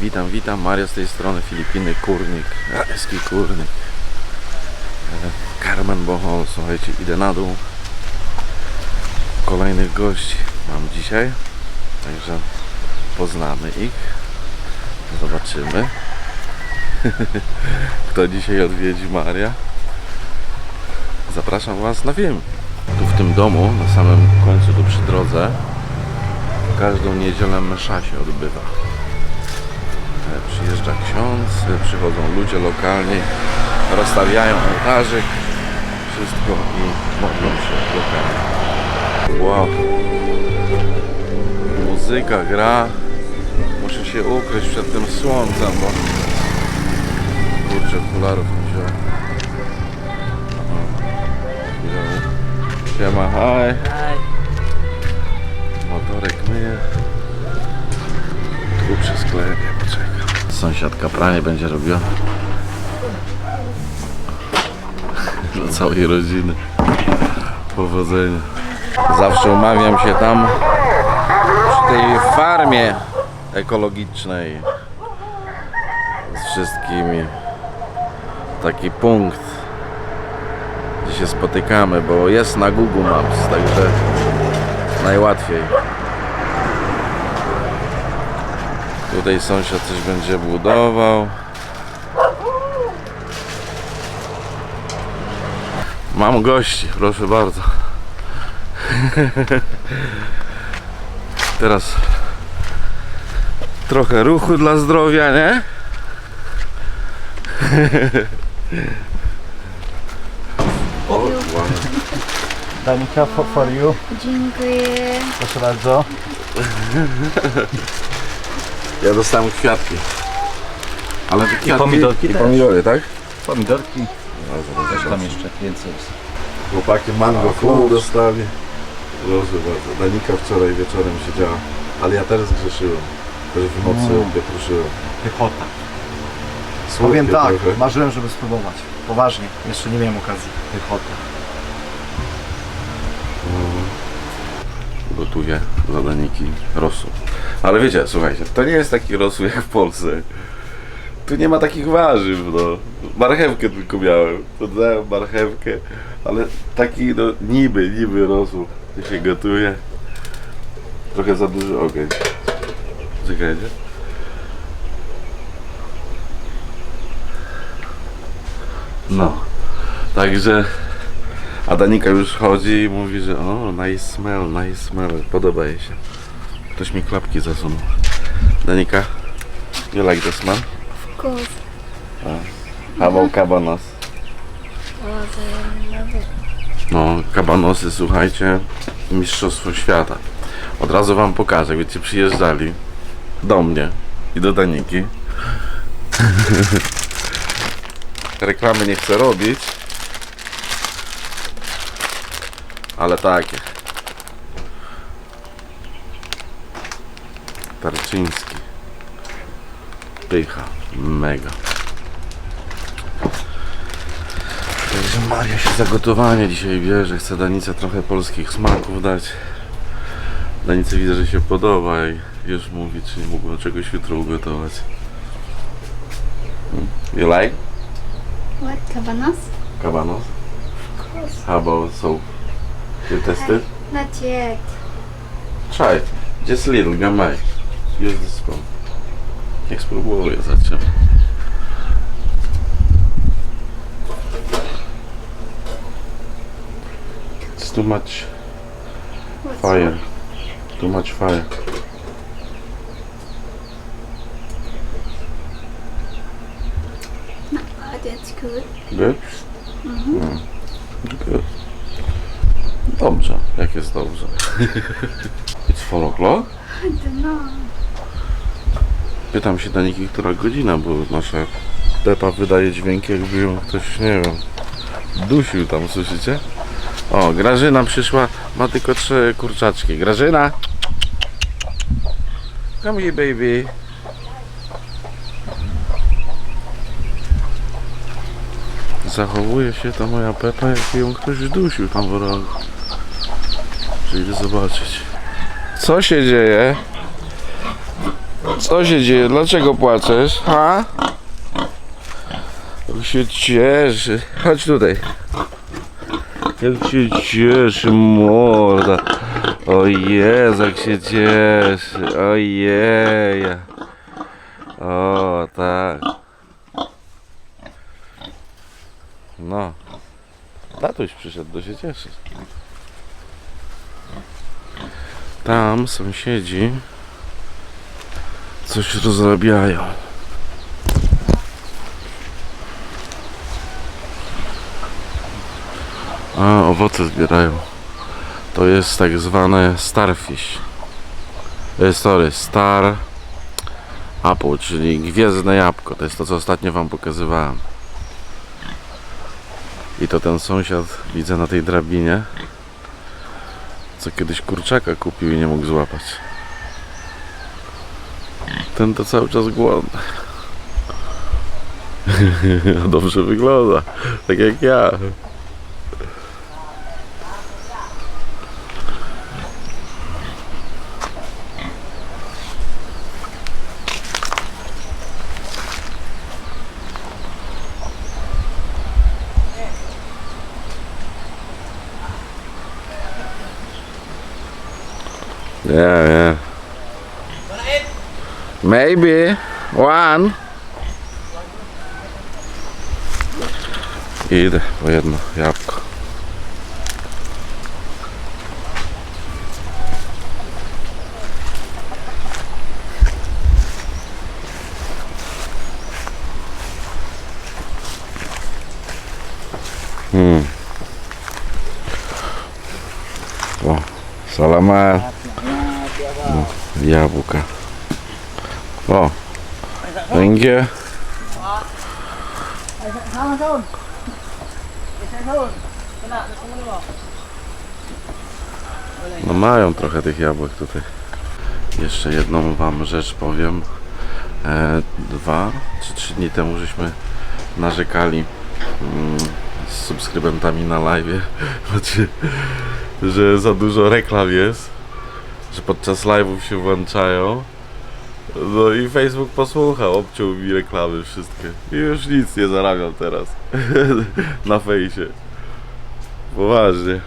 Witam, witam. Mario z tej strony, Filipiny, Kurnik, Rajski Kurnik. E, Carmen Bohol, słuchajcie, idę na dół. Kolejnych gości mam dzisiaj, także poznamy ich, zobaczymy. Kto dzisiaj odwiedzi Maria? Zapraszam Was na film. Tu w tym domu, na samym końcu, tu przy drodze, każdą niedzielę msza się odbywa. Przyjeżdża ksiądz, przychodzą ludzie lokalni, rozstawiają ołtarzyk, wszystko i modlą się lokalnie. Wow. Muzyka gra. Muszę się ukryć przed tym słońcem, bo kurczę okularów nie wziąłem. Wziąłem. Siema, hi. Motorek myje. Tu przy sklepie. Sąsiadka pranie będzie robiła. Dla całej rodziny. Powodzenia. Zawsze umawiam się tam przy tej farmie ekologicznej z wszystkimi. Taki punkt, gdzie się spotykamy, bo jest na Google Maps, także najłatwiej. Tutaj sąsiad coś będzie budował. Mam gości, proszę bardzo. Teraz trochę ruchu dla zdrowia, nie? O, ładnie. Danika for, for you. Dziękuję. Proszę bardzo. Ja dostałem kwiatki. Ale kwiatki... pomidorki I też. pomidory, tak? Pomidorki. No, Coś zobacz. tam jeszcze więcej jest. Chłopaki mango full dostali. Proszę bardzo. Danika wczoraj wieczorem siedziała. Ale ja też zgrzeszyłem. Też w nocy Mm. Pychota. Słodkie Powiem tak, trochę. marzyłem, żeby spróbować. Poważnie, jeszcze nie miałem okazji. Pychota. Gotuję za Daniki rosół. Ale wiecie, słuchajcie, to nie jest taki rosół jak w Polsce. Tu nie ma takich warzyw, no. Marchewkę tylko miałem. Dodałem marchewkę, ale taki, no, niby, niby rosół. Się gotuje. Trochę za duży ogień. Czekajcie. No. Także a Danika już chodzi i mówi, że o, nice smell, nice smell, podoba jej się. Ktoś mi klapki zasunął. Danika, you like the smell? Of course. How about cabanos? No, kabanosy, słuchajcie, mistrzostwo świata. Od razu wam pokażę, wiecie, przyjeżdżali do mnie i do Daniki. Reklamy nie chcę robić, ale takie. Tarczyński. Pycha. Mega. Także Maria się za gotowanie dzisiaj bierze. Chce Danice trochę polskich smaków dać. Danice widzę, że się podoba i już mówi, czy nie mógłbym czegoś jutro ugotować. You like What? Cabanas? cabanos? Of course. How about soap? You tested? Not yet. Try. it. Just a little, gamay. Use the spoon. Niech spróbuję zaczynam. It's too much What's fire. Too much fire. Oh, that's good. Good? Mm. Good. Dobrze, jak jest dobrze. It's 4 o'clock? I don't know. Pytam się Daniki, która godzina, bo nasza Pepa wydaje dźwięki, jakby ją ktoś, nie wiem, dusił tam, słyszycie? O, Grażyna przyszła, ma tylko trzy kurczaczki. Grażyna! Come here, baby. Zachowuje się ta moja Pepa, jakby ją ktoś dusił tam w rogu. Przyjdę zobaczyć. Co się dzieje? Co się dzieje? Dlaczego płaczesz? Ha? Jak się cieszy. Chodź tutaj. Jak się cieszy morda. O Jezu, jak się cieszy. Ojej. O, tak. No. Tatuś przyszedł, to się cieszy. Tam sąsiedzi coś rozrabiają. A, owoce zbierają. To jest tak zwane starfish. E, Sorry, star apple, czyli gwiezdne jabłko. To jest to, co ostatnio wam pokazywałem. I to ten sąsiad widzę na tej drabinie, co kiedyś kurczaka kupił i nie mógł złapać. Ten to cały czas głodny. Dobrze wygląda, tak jak ja. Yeah, yeah. Maybe one. Idę po jedno jabłko. Hmm. O, salamat. Jabłka. O, you. No mają trochę tych jabłek tutaj. Jeszcze jedną wam rzecz powiem. E, dwa czy trzy dni temu żeśmy narzekali mm, z subskrybentami na live, znaczy, że za dużo reklam jest, że podczas live'ów się włączają. No i Facebook posłuchał, obciął mi reklamy wszystkie. I już nic nie zarabiam teraz na fejsie. Poważnie.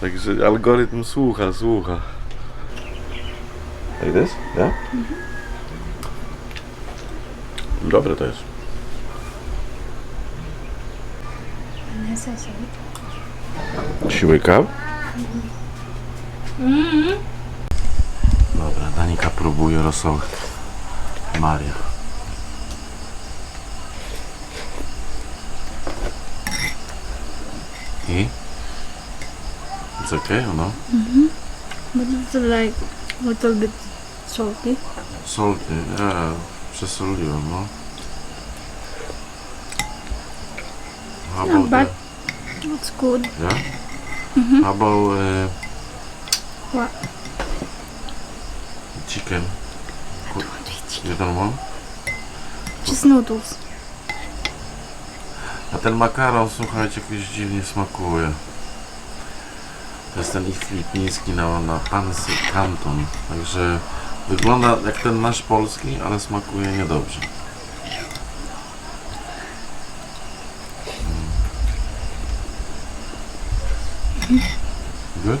Także algorytm słucha, słucha. Like this? Yeah? Dobre to jest. Necessary. Kaw? Dobra, Danika próbuje rosołek. Maria. I? It's okay, no? But it's like a little bit salty. Solty, ja przesoliłem, no. How Not about bad. the- It's good. Yeah? How about uh, What? chicken? You don't want? Just noodles. A ten makaron, słuchajcie, jakoś dziwnie smakuje. To jest ten ich filipiński na, na Pansy Canton. Także wygląda jak ten nasz polski, ale smakuje niedobrze. Mm. Good?